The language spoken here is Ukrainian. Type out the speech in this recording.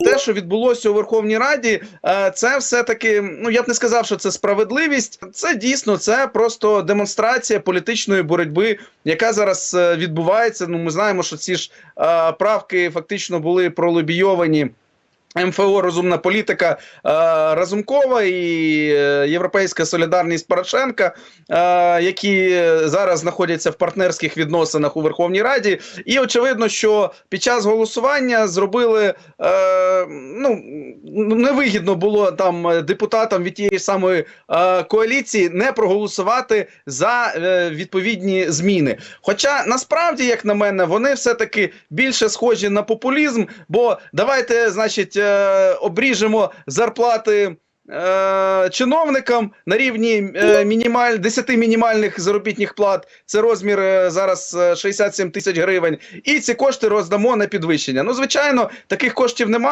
Те, що відбулося у Верховній Раді, е, це все таки. Ну я б не сказав, що це справедливість. Це дійсно це просто демонстрація політичної боротьби, яка зараз е, відбувається. Ну, ми знаємо, що ці ж е, правки фактично були пролобійовані. МФО розумна політика е, Разумкова і е, Європейська солідарність Порошенка, е, які зараз знаходяться в партнерських відносинах у Верховній Раді. І очевидно, що під час голосування зробили ну невигідно було там депутатам від тієї самої коаліції не проголосувати за відповідні зміни. Хоча насправді, як на мене, вони все таки більше схожі на популізм. Бо давайте, значить, обріжемо зарплати. е, Чиновникам на рівні е, мінімаль 10 мінімальних заробітних плат це розмір е, зараз е, 67 тисяч гривень, і ці кошти роздамо на підвищення. Ну, звичайно, таких коштів немає.